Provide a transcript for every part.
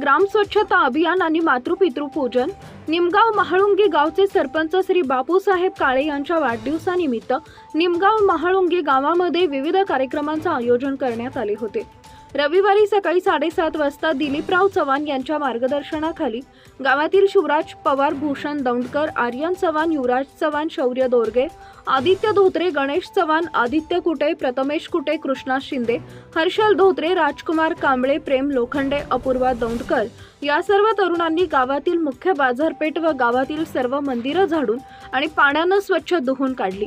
ग्राम स्वच्छता अभियान आणि मातृपितृ पूजन. निमगाव महाळुंगी गावचे सरपंच श्री बापूसाहेब काळे यांच्या वाढदिवसानिमित्त निमगाव महाळुंगी गावामध्ये विविध कार्यक्रमांचं आयोजन करण्यात आले होते. रविवारी सकाळी साडेसात वाजता दिलीपराव चव्हाण यांच्या मार्गदर्शनाखाली गावातील शिवराज पवार भूषण दौंडकर आर्यन चव्हाण युवराज चव्हाण शौर्य दोरगे आदित्य धोत्रे गणेश चव्हाण आदित्य कुटे प्रथमेश कुटे कृष्णा शिंदे हर्षल धोत्रे राजकुमार कांबळे प्रेम लोखंडे अपूर्वा दौंडकर या सर्व तरुणांनी गावातील मुख्य बाजारपेठ व गावातील सर्व मंदिरं झाडून आणि पाण्यानं स्वच्छ धुवून काढली.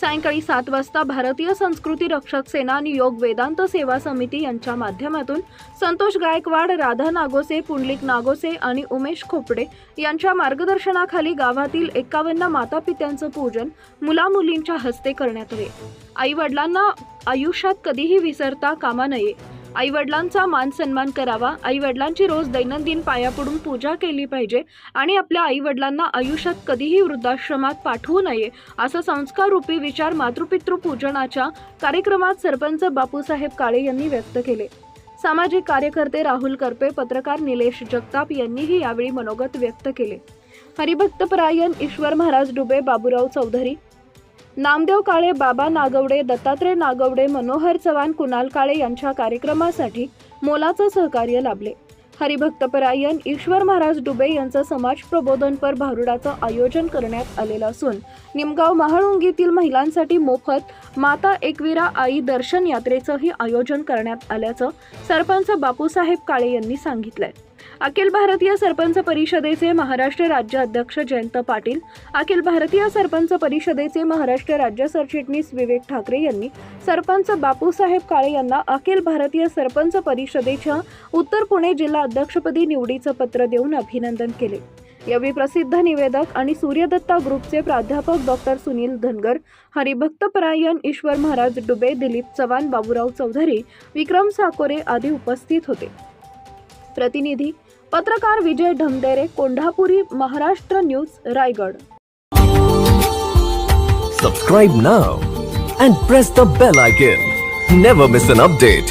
सायंकाळी सात वाजता भारतीय संस्कृती रक्षक सेना आणि योग वेदांत सेवा समिती यांच्या माध्यमातून संतोष गायकवाड राधा नागोसे पुंडलिक नागोसे आणि उमेश खोपडे यांच्या मार्गदर्शनाखाली गावातील एकावन्न मातापित्यांचं पूजन मुलामुलींच्या हस्ते करण्यात आले. आई वडिलांना आयुष्यात कधीही विसरता कामा नये. आई वडिलांचा मान सन्मान करावा. आई वडिलांची रोज दैनंदिन पाया पडून पूजा केली पाहिजे आणि आपल्या आई वडिलांना आयुष्यात कधीही वृद्धाश्रमात पाठवू नये असा संस्कार रूपी विचार मातृपितृ पूजनाच्या कार्यक्रमात सरपंच बापूसाहेब काळे यांनी व्यक्त केले. सामाजिक कार्यकर्ते राहुल करपे पत्रकार निलेश जगताप यांनीही यावेळी मनोगत व्यक्त केले. हरिभक्तपरायण ईश्वर महाराज डुबे बाबूराव चौधरी नामदेव काळे बाबा नागवडे दत्तात्रय नागवडे मनोहर चव्हाण कुणाल काळे यांच्या कार्यक्रमासाठी मोलाचं सहकार्य लाभले. हरिभक्तपरायण ईश्वर महाराज डुबे यांचं समाज प्रबोधनपर भारुडाचं आयोजन करण्यात आलेलं असून निमगाव महाळुंगीतील महिलांसाठी मोफत माता एकविरा आई दर्शन यात्रेचंही आयोजन करण्यात आल्याचं सरपंच बापूसाहेब काळे यांनी सांगितलंय. अखिल भारतीय सरपंच परिषदेचे महाराष्ट्र राज्य अध्यक्ष जयंत पाटील अखिल भारतीय सरपंच परिषदेचे महाराष्ट्र राज्य सरचिटणीस विवेक ठाकरे यांनी सरपंच बापूसाहेब काळे यांना अखिल भारतीय सरपंच परिषदेच्या उत्तर पुणे जिल्हा अध्यक्षपदी निवडीचं पत्र देऊन अभिनंदन केले. यावेळी प्रसिद्ध निवेदक आणि सूर्यदत्ता ग्रुपचे प्राध्यापक डॉक्टर सुनील धनगर हरिभक्तपरायण ईश्वर महाराज डुबे दिलीप चव्हाण बाबूराव चौधरी विक्रम साकोरे आदी उपस्थित होते. प्रतिनिधी पत्रकार विजय ढंगदेरे कोंढापुरी महाराष्ट्र न्यूज रायगड. सबस्क्राईब ना and press the bell icon never miss an update